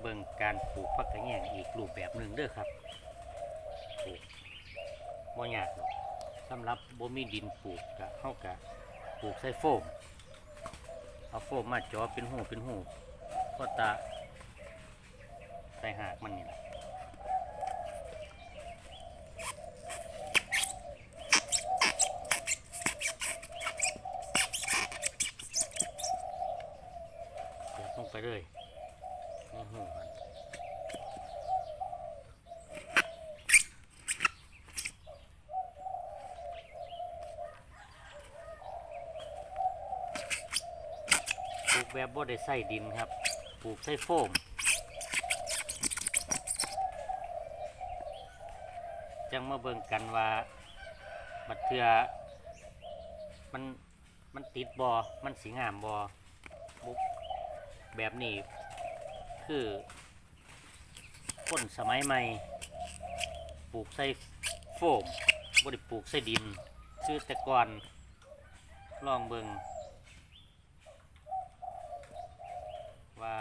เบิ่งการปลูกผักกระแยงอีกรูปแบบหนึ่งเด้อครับปลูกบ่ยากสำหรับบ่มีดินปลูกกะเฮากะปลูกใส่โฟมเอาโฟมมาจ่อเป็นหูเป็นหูก็ตาใส่หากมันนี่แหละลงไปเลย หูมันปลูกแบบบ่ได้ใส่ดินครับ ปลูกใส่โฟม จังมาเบิ่งกันว่าบัดเทือมัน มันติดบอมันสีงามบอแบบนี้ คือคนสมัยใหม่ ปลูกใส่โฟมบ่ได้ปลูกใส่ดิน คือแต่ก่อนลองเบิงว่า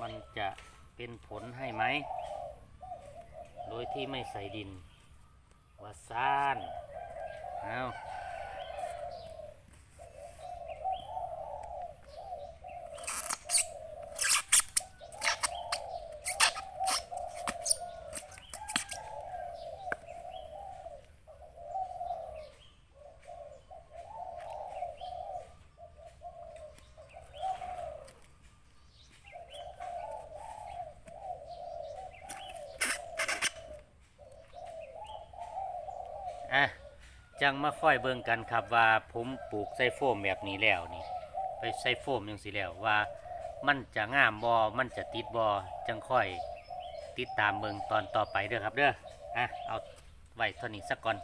มันจะเป็นผลให้ไหม โดยที่ไม่ใส่ดิน ว่าซ่าน เอา อะจังมาค่อยเบิ่งกันครับว่าผมปลูกไซโฟมแบบนี้แล้วนี่ ไปไซโฟมยังสิแล้วว่ามันจะงามบอมันจะติดบอจังค่อยติดตามเบิ่งตอนต่อไปเด้อครับเด้ออะเอาไว้เท่านี้สักก่อน